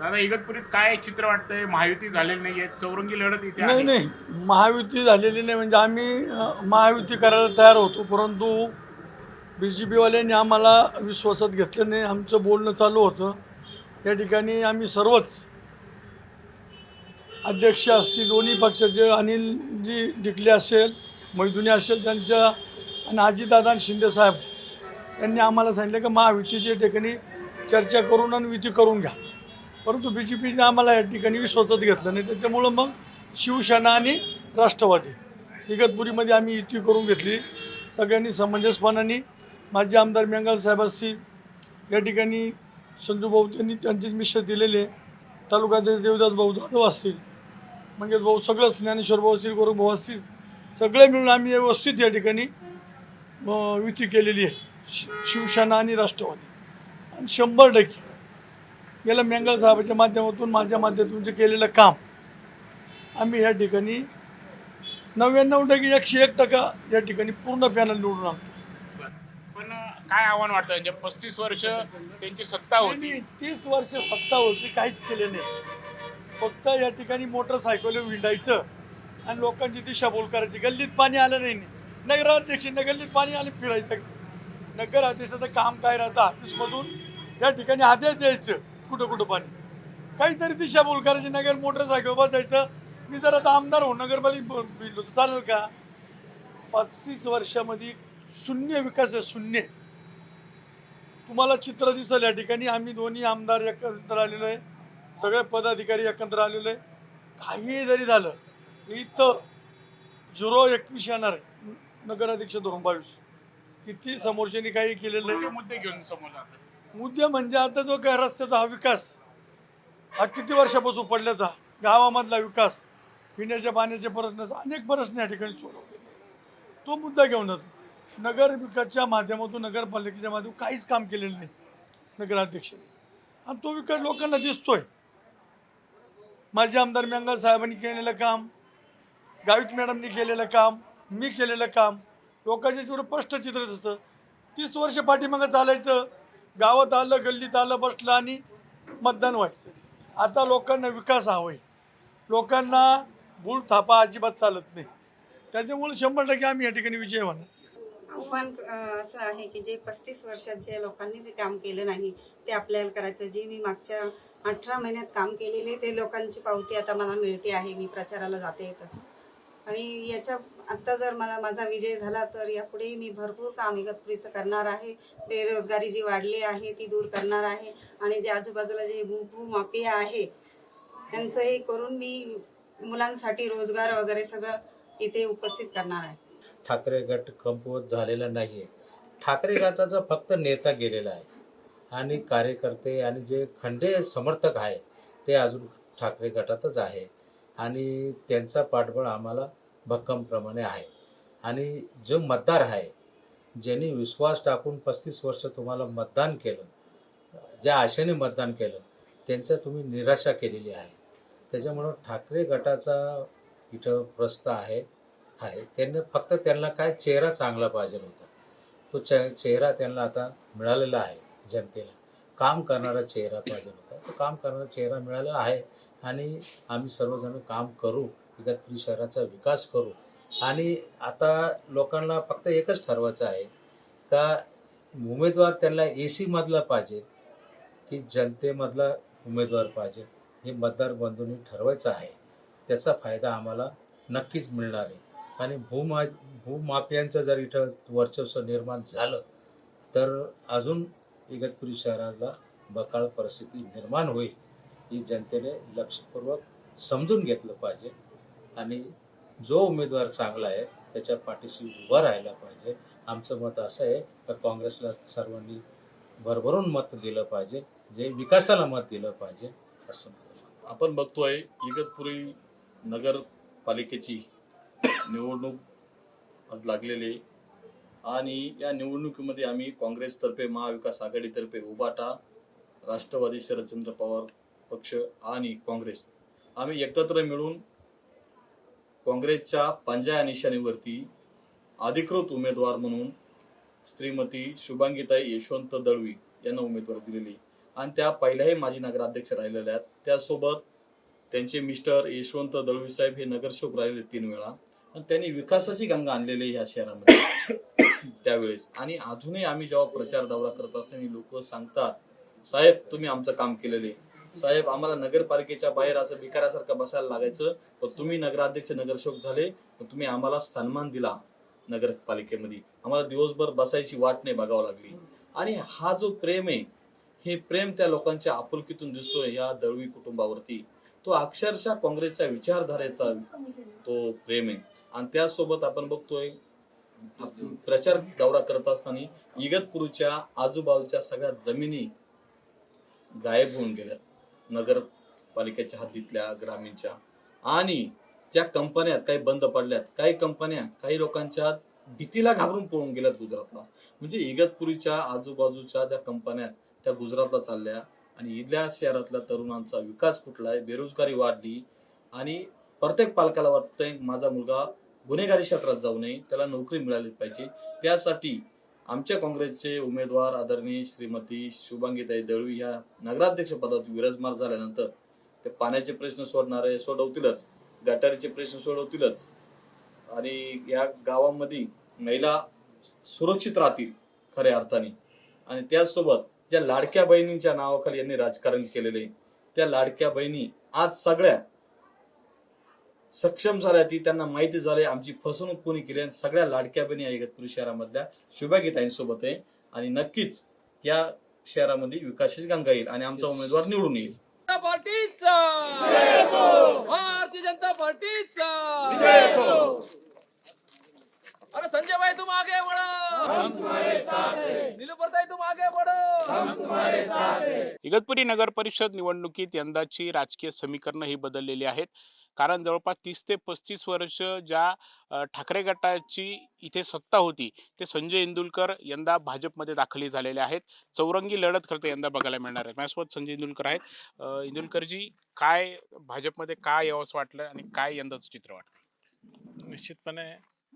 दादा इगतपुरीत काय चित्र वाटतंय? महायुती झालेली नाहीये चौरंगी लढत इथे नाही आहे. नाही महायुती झालेली नाही म्हणजे आम्ही अ, महायुती करायला तयार होतो परंतु बी जे पीवाल्यांनी आम्हाला विश्वासात घेतलं नाही आमचं बोलणं चालू होतं. या ठिकाणी आम्ही सर्वच अध्यक्ष असतील दोन्ही पक्षाचे अनिलजी डिकले असेल मैदुनी असेल त्यांच्या आणि आणि शिंदेसाहेब यांनी आम्हाला सांगितलं की महायुतीच्या ठिकाणी चर्चा करून आणि युती करून घ्या. परंतु बी जे पीने आम्हाला या ठिकाणी विश्वासात घेतलं नाही. त्याच्यामुळं मग शिवसेना आणि राष्ट्रवादी इगतपुरीमध्ये आम्ही युती करून घेतली. सगळ्यांनी समंजसपणाने माजी आमदार मेंगाल असतील या ठिकाणी संजू भाऊ त्यांनी त्यांचेच मिश्र दिलेले तालुक्याचे देवदास भाऊ जाधव असतील म्हणजेच भाऊ सगळंच ज्ञानेश्वर भाऊ असतील गोरख भाऊ असतील सगळे मिळून आम्ही व्यवस्थित या ठिकाणी युती केलेली आहे. शि- शिवसेना आणि राष्ट्रवादी. आणि शंभर टक्के गेल्या मेंगल साहेबाच्या माध्यमातून माझ्या माध्यमातून जे केलेलं काम आम्ही या ठिकाणी नव्याण्णव टक्के एकशे एक टक्का या ठिकाणी पूर्ण पॅनल निवडून आणतो. पण काय आव्हान वाटतं? म्हणजे पस्तीस वर्ष त्यांची सत्ता होती. तीस वर्ष सत्ता होती काहीच केले नाही. फक्त या ठिकाणी मोटरसायकल विंडायचं आणि लोकांची दिशाभूल करायची. गल्लीत पाणी आलं नाही नगराध्यक्ष गल्लीत पाणी आले फिरायचं. नगराध्यक्षाचं काम काय राहतं? ऑफिसमधून या ठिकाणी आदेश द्यायचं. कुठं कुठं पाणी? काहीतरी दिशाभूल करायची नगर मोटरसायकल बसायचं. मी जर आता आमदार हो नगरपालिका बिलो तर चालेल का? पस्तीस वर्षामध्ये शून्य विकास आहे शून्य. तुम्हाला चित्र दिसेल या ठिकाणी. आम्ही दोन्ही आमदार एकत्र आलेलो आहे. सगळे पदाधिकारी एकत्र आलेलो आहे. काही जरी झालं तर इथं झिरो एकवीस येणार आहे. नगराध्यक्ष धरून बावीस. किती समोरच्यानी काही केलेलं आहे मुद्दे घेऊन समोर मुद्दे म्हणजे आता जो काय रस्त्याचा हा विकास हा किती वर्षापासून पडल्याचा गावामधला विकास पिण्याच्या पाण्याचे प्रश्न अनेक प्रश्न या ठिकाणी सोडवले. तो मुद्दा घेऊन जातो नगर विकासच्या माध्यमातून नगरपालिकेच्या माध्यमातून काहीच काम केलेलं नाही नगराध्यक्षांनी आणि तो विकास लोकांना दिसतोय. माझे आमदार मेंगाल साहेबांनी केलेलं काम गावित मॅडमनी केलेलं काम मी केलेलं काम लोकांच्या जेवढं स्पष्ट चित्र दिसतं तीस वर्ष पाठीमागं चालायचं गावात आलं गल्लीत आलं बसलं आणि मतदान व्हायचं. आता लोकांना विकास हवा आहे लोकांना भूल थापा अजिबात चालत नाही. त्याच्यामुळे शंभर टक्के आम्ही या ठिकाणी विजय होणार. आव्हान असं आहे की जे पस्तीस वर्षात जे लोकांनी ते काम केलं नाही ते आपल्याला करायचं. जे मी मागच्या अठरा महिन्यात काम केलेले ते लोकांची पावती आता मला मिळते आहे. मी प्रचाराला जाते तर आणि याच्या आत्ता जर मला माझा विजय झाला तर यापुढेही मी भरपूर काम इगतपुरीचं करणार आहे. बेरोजगारी जी वाढली आहे ती दूर करणार आहे. आणि जे आजूबाजूला जे भू- भूमाफिया आहे त्यांचं हे करून मी मुलांसाठी रोजगार वगैरे सगळं इथे उपस्थित करणार आहे. ठाकरे गट कमकुवत झालेला नाही ठाकरे गटाचा फक्त नेता गेलेला आहे. आणि कार्यकर्ते आणि जे खंडे समर्थक आहे ते अजून ठाकरे गटातच आहे. आणि त्यांचा पाठबळ आम्हाला भक्कमप्रमाणे आहे. आणि जो मतदार आहे ज्यांनी विश्वास टाकून पस्तीस वर्ष तुम्हाला मतदान केलं ज्या आशेने मतदान केलं त्यांचं तुम्ही निराशा केलेली आहे. त्याच्यामुळं ठाकरे गटाचा इथं प्रस्त आहे आहे. त्यांनी फक्त त्यांना काय चेहरा चांगला पाहिजे होता. तो चे चेहरा त्यांना आता मिळालेला आहे जनतेला. काम करणारा चेहरा पाहिजे होता. तो काम करणारा चेहरा मिळालेला आहे आणि आम्ही सर्वजण काम करू. इगतपुरी शहराचा विकास करू. आणि आता लोकांना फक्त एकच ठरवायचं आहे का उमेदवार त्यांना ए सीमधला पाहिजे की जनतेमधला उमेदवार पाहिजे हे मतदार बंधूंनी ठरवायचं आहे. त्याचा फायदा आम्हाला नक्कीच मिळणार आहे. आणि भूमा भूमाफियांचं जर इथं वर्चस्व निर्माण झालं तर अजून इगतपुरी शहराला बकाळ परिस्थिती निर्माण होईल ही जनतेने लक्षपूर्वक समजून घेतलं पाहिजे. आणि जो उमेदवार चांगला आहे त्याच्या पाठीशी उभं राहायला पाहिजे. आमचं मत असं आहे का काँग्रेसला सर्वांनी भरभरून मत दिलं पाहिजे जे विकासाला मत दिलं पाहिजे असं आपण बघतोय इगतपुरी नगरपालिकेची निवडणूक आज लागलेली आहे. आणि या निवडणुकीमध्ये आम्ही काँग्रेसतर्फे महाविकास आघाडीतर्फे उबाटा राष्ट्रवादी शरदचंद्र पवार पक्ष आणि काँग्रेस. आम्ही एकत्र मिळून काँग्रेसच्या पंजा निशाणीवरती अधिकृत उमेदवार म्हणून श्रीमती शुभांगीताई यशवंत दळवी यांना उमेदवारी दिलेली. आणि त्या पहिल्याही माजी नगराध्यक्ष राहिलेल्या आहेत. त्यासोबत त्यांचे मिस्टर यशवंत दळवी साहेब हे नगरसेवक राहिले तीन वेळा. आणि त्यांनी विकासाची गंगा आणलेली आहे ह्या शहरामध्ये. त्यावेळेस. आणि अजूनही आम्ही जेव्हा प्रचार दौरा करत असताना लोक सांगतात साहेब तुम्ही आमचं काम केलेले साहेब आम्हाला नगरपालिकेच्या बाहेर असं भिकाऱ्यासारखं बसायला लागायचं. पण तुम्ही नगराध्यक्ष नगरसेवक झाले पण तुम्ही आम्हाला सन्मान दिला नगरपालिकेमध्ये. आम्हाला दिवसभर बसायची वाट नाही बघावं लागली. आणि हा जो प्रेम आहे हे प्रेम त्या लोकांच्या आपुलकीतून दिसतोय या दळवी कुटुंबावरती. तो अक्षरशः काँग्रेसच्या विचारधारेचा तो प्रेम आहे. आणि त्यासोबत आपण बघतोय प्रचार दौरा करत असताना इगतपूरच्या आजूबाजूच्या सगळ्या जमिनी गायब होऊन गेल्यात. नगरपालिकेच्या हद्दीतल्या ग्रामीणच्या. आणि ज्या कंपन्या काही बंद पडल्यात काही कंपन्या काही लोकांच्या भीतीला घाबरून पळून गेल्यात गुजरातला. म्हणजे इगतपुरीच्या आजूबाजूच्या ज्या कंपन्या त्या गुजरातला चालल्या आणि इथल्या शहरातल्या तरुणांचा विकास कुठलाय बेरोजगारी वाढली आणि प्रत्येक पालकाला वाटतंय माझा मुलगा गुन्हेगारी क्षेत्रात जाऊ नये त्याला नोकरी मिळाली पाहिजे. त्यासाठी आमच्या काँग्रेसचे उमेदवार आदरणीय श्रीमती शुभांगीताई दळवी ह्या नगराध्यक्ष पदात विराजमान झाल्यानंतर ते पाण्याचे प्रश्न सोडणारे सोडवतीलच. गटारीचे प्रश्न सोडवतीलच. आणि या गावामध्ये महिला सुरक्षित राहतील खऱ्या अर्थाने. आणि त्याचसोबत ज्या लाडक्या बहिणींच्या नावाखाली यांनी राजकारण केलेले त्या लाडक्या बहिणी आज सगळ्या सक्षम झाल्या ती त्यांना माहिती झाली आमची फसवणूक कोणी केली आणि सगळ्या लाडक्या बहिणी या इगतपुरी शहरामधल्या शुभागीताईंसोबत आहे. आणि नक्कीच या शहरामध्ये विकासाची गंगा येईल आणि आमचा उमेदवार निवडून येईल. भारतीय जनता पार्टीचा! अरे संजय भाई तुम आगे बढ़ो ताई तुम आगे बढ़ो इगतपुरी नगर परिषद निवडणुकीत यंदाची राजकीय समीकरणं ही बदललेली आहेत. कारण जवळपास तीस ते पस्तीस वर्ष ज्या ठाकरे गटाची इथे सत्ता होती ते संजय इंदुलकर यंदा भाजपमध्ये दाखली झालेले आहेत. चौरंगी लढत खरं तर यंदा बघायला मिळणार आहे. माझ्यासोबत संजय इंदुलकर आहेत. इंदुलकरजी काय भाजपमध्ये काय यावंसं वाटलं आणि काय यंदाचं चित्र वाटलं? निश्चितपणे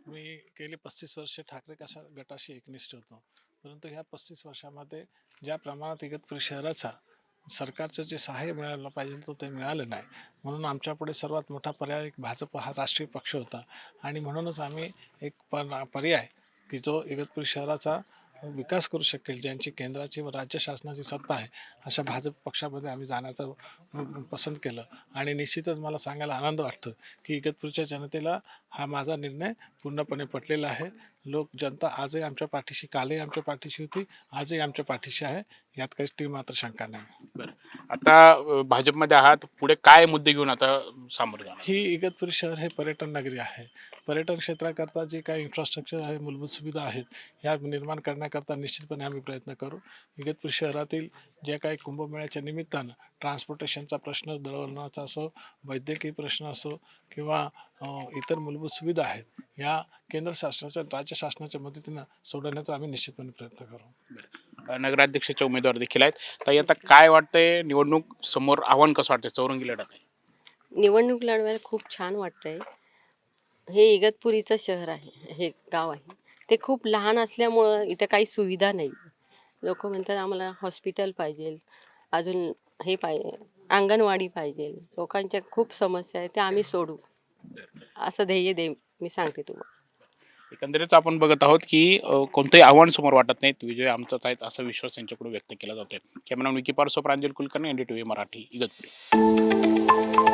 मी गेली पस्तीस वर्षे ठाकरे कशा गटाशी एकनिष्ठ होतो. परंतु ह्या पस्तीस वर्षामध्ये ज्या प्रमाणात इगतपुरी शहराचा सरकारचं जे सहाय्य मिळायला पाहिजे तर ते मिळालं नाही. म्हणून आमच्यापुढे सर्वात मोठा पर्याय एक भाजप हा राष्ट्रीय पक्ष होता. आणि म्हणूनच आम्ही एक पर पर्याय की जो इगतपुरी शहराचा विकास करू शकेल ज्यांची केंद्राची व राज्य शासनाची सत्ता आहे अशा भाजप पक्षामध्ये आम्ही जाण्याचं पसंत केलं. आणि निश्चितच मला सांगायला आनंद वाटतो की इगतपूरच्या जनतेला हा माझा निर्णय पूर्णपणे पटलेला आहे. लोक जनता आजही आमच्या पाठीशी कालही आमच्या पाठीशी होती आजही आमच्या पाठीशी आहे. यात काही ती मात्र शंका नाही. बरं. आता भाजपमध्ये आहात पुढे काय मुद्दे घेऊन आता सामोरं जाणार? ही इगतपुरी शहर हे पर्यटन नगरी आहे. पर्यटन क्षेत्राकरता जे काही इन्फ्रास्ट्रक्चर आहे मूलभूत सुविधा आहेत ह्या निर्माण करण्याकरता निश्चितपणे आम्ही प्रयत्न करू. इगतपुरी शहरातील जे काही कुंभमेळ्याच्या निमित्तानं ट्रान्सपोर्टेशनचा प्रश्न दळणवळणाचा असो वैद्यकीय प्रश्न असो किंवा इतर मूलभूत सुविधा आहेत या केंद्र शासनाच्या राज्य शासनाच्या मदतीनं सोडवण्याचा आम्ही निश्चितपणे प्रयत्न करू. नगराध्यक्षाचे उमेदवार देखील आहेत. तर आता काय वाटतंय? निवडणूक समोर आव्हान कसं वाटतंय? चौरंगी लढत आहे. निवडणूक लढवायला खूप छान वाटतंय. हे इगतपुरीचं शहर आहे हे गाव आहे. ते खूप लहान असल्यामुळं इथं काही सुविधा नाही. लोक म्हणतात आम्हाला हॉस्पिटल पाहिजे अजून हे पाहिजे अंगणवाडी पाहिजे. लोकांच्या खूप समस्या आहेत त्या आम्ही सोडू. असं ध्येय दे मी सांगते तुम्हाला. एकंदरीत आपण बघत आहोत की कोणतंही आव्हान समोर वाटत नाहीत. विजय आमचाच आहेत असा विश्वास यांच्याकडून व्यक्त केला जातोय. Camera Vicky Parso Pranjal Kulkarni NDTV Marathi Igatpuri.